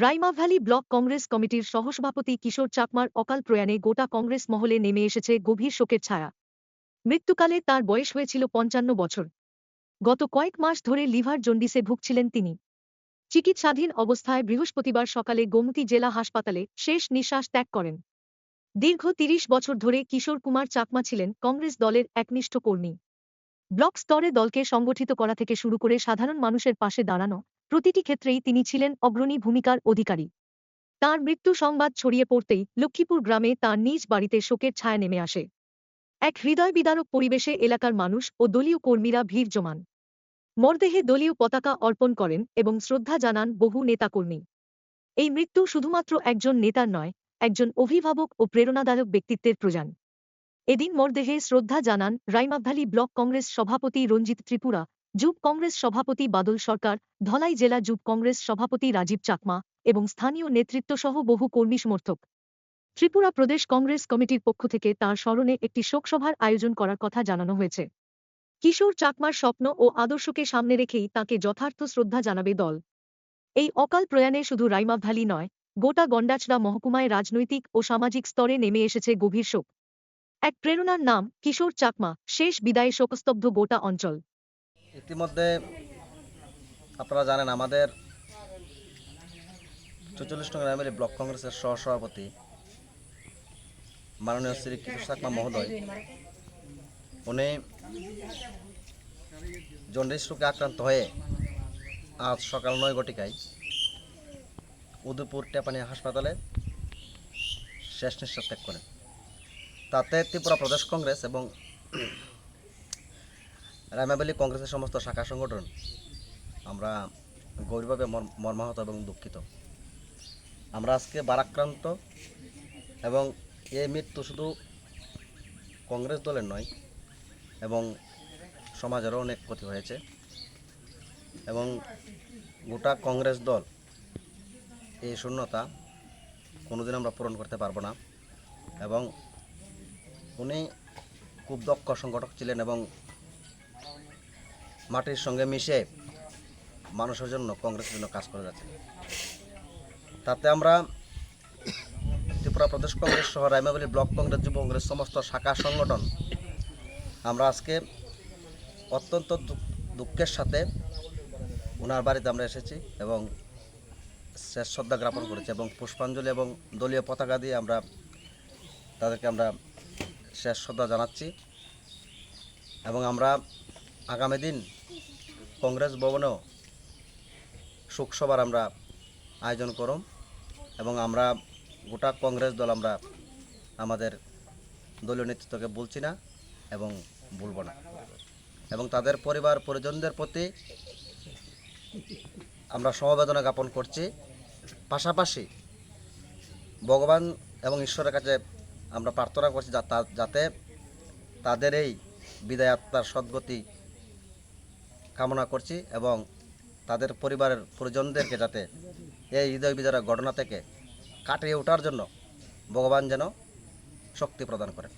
Raima valley block Congress কমিটির সহসভাপতি কিশোর চাকমার অকাল প্রয়াণে গোটা কংগ্রেস মহলে নেমে এসেছে গভীর শোকের ছায়া। মৃত্যুকালে তার বয়স হয়েছিল পঞ্চান্ন বছর। গত কয়েক মাস ধরে লিভার জন্ডিসে ভুগছিলেন তিনি। চিকিৎসাধীন অবস্থায় বৃহস্পতিবার সকালে গোমতী জেলা হাসপাতালে শেষ নিঃশ্বাস ত্যাগ করেন। দীর্ঘ তিরিশ বছর ধরে কিশোর কুমার চাকমা ছিলেন কংগ্রেস দলের একনিষ্ঠ কর্মী। ব্লক স্তরে দলকে সংগঠিত করা থেকে শুরু করে সাধারণ মানুষের পাশে দাঁড়ানো প্রতিটি ক্ষেত্রেই তিনি ছিলেন অগ্রণী ভূমিকার অধিকারী। তার মৃত্যু সংবাদ ছড়িয়ে পড়তেই লক্ষ্মীপুর গ্রামে তার নিজ বাড়িতে শোকের ছায়া নেমে আসে। এক হৃদয় বিদারক পরিবেশে এলাকার মানুষ ও দলীয় কর্মীরা ভিড় জমান। মরদেহে দলীয় পতাকা অর্পণ করেন এবং শ্রদ্ধা জানান বহু নেতাকর্মী। এই মৃত্যু শুধুমাত্র একজন নেতার নয়, একজন অভিভাবক ও প্রেরণাদায়ক ব্যক্তিত্বের প্রযান এদিন মরদেহে শ্রদ্ধা জানান রাইমাভ্যালি ব্লক কংগ্রেস সভাপতি রঞ্জিত ত্রিপুরা যুব কংগ্রেস সভাপতি বাদল সরকার, ধলাই জেলা যুব কংগ্রেস সভাপতি রাজীব চাকমা এবং স্থানীয় নেতৃত্বসহ বহু কর্মী সমর্থক। ত্রিপুরা প্রদেশ কংগ্রেস কমিটির পক্ষ থেকে তাঁর স্মরণে একটি শোকসভার আয়োজন করার কথা জানানো হয়েছে। কিশোর চাকমার স্বপ্ন ও আদর্শকে সামনে রেখেই তাঁকে যথার্থ শ্রদ্ধা জানাবে দল। এই অকাল প্রয়াণে শুধু রাইমা ভ্যালি নয়, গোটা গন্ডাচড়া মহকুমায় রাজনৈতিক ও সামাজিক স্তরে নেমে এসেছে গভীর শোক। এক প্রেরণার নাম, কিশোর চাকমা, শেষ বিদায়ে শোকস্তব্ধ গোটা অঞ্চল। ইতিমধ্যে আপনারা জানেন আমাদের চৌচল্লিশ নগর এমএলএ ব্লক কংগ্রেসের সহসভাপতি মাননীয় শ্রী কিশোর চাকমা মহোদয়। উনি জন্ডিস রোগে আক্রান্ত হয়ে আজ সকাল নয় ঘটিকায় উদয়পুর টেপানি হাসপাতালে শেষ নিঃশ্বাস ত্যাগ করেন। তাতে ত্রিপুরা প্রদেশ কংগ্রেস এবং রামাবেলি কংগ্রেসের সমস্ত শাখা সংগঠন, আমরা গভীরভাবে মর্মাহত এবং দুঃখিত। আমরা আজকে বারাক্রান্ত এবং এই মৃত্যু শুধু কংগ্রেস দলের নয়, এবং সমাজেরও অনেক ক্ষতি হয়েছে। এবং গোটা কংগ্রেস দল, এই শূন্যতা কোনোদিন আমরা পূরণ করতে পারব না। এবং উনি খুব দক্ষ সংগঠক ছিলেন এবং মাটির সঙ্গে মিশে মানুষের জন্য, কংগ্রেসের জন্য কাজ করে যাচ্ছে। তাতে আমরা ত্রিপুরা প্রদেশ কংগ্রেস সহ রাইমাবলী ব্লক কংগ্রেস, যুব কংগ্রেস, সমস্ত শাখা সংগঠন, আমরা আজকে অত্যন্ত দুঃখের সাথে ওনার বাড়িতে আমরা এসেছি এবং শেষ শ্রদ্ধা জ্ঞাপন করেছি এবং পুষ্পাঞ্জলি এবং দলীয় পতাকা দিয়ে আমরা তাদেরকে আমরা শেষ শ্রদ্ধা জানাচ্ছি এবং আমরা আগামী দিন কংগ্রেস ভবনেও শোকসভার আমরা আয়োজন করুম এবং আমরা গোটা কংগ্রেস দল আমরা আমাদের দলীয় নেতৃত্বকে বলছি না এবং বলব না। এবং তাদের পরিবার পরিজনদের প্রতি আমরা সমবেদনা জ্ঞাপন করছি। পাশাপাশি ভগবান এবং ঈশ্বরের কাছে আমরা প্রার্থনা করছি যাতে তাদের এই বিদায় আত্মার সদ্গতি কামনা করছি এবং তাদের পরিবারের পরিজনদেরকে যাতে এই হৃদয় বিজয়ের ঘটনা থেকে কাটিয়ে ওঠার জন্য ভগবান যেন শক্তি প্রদান করেন।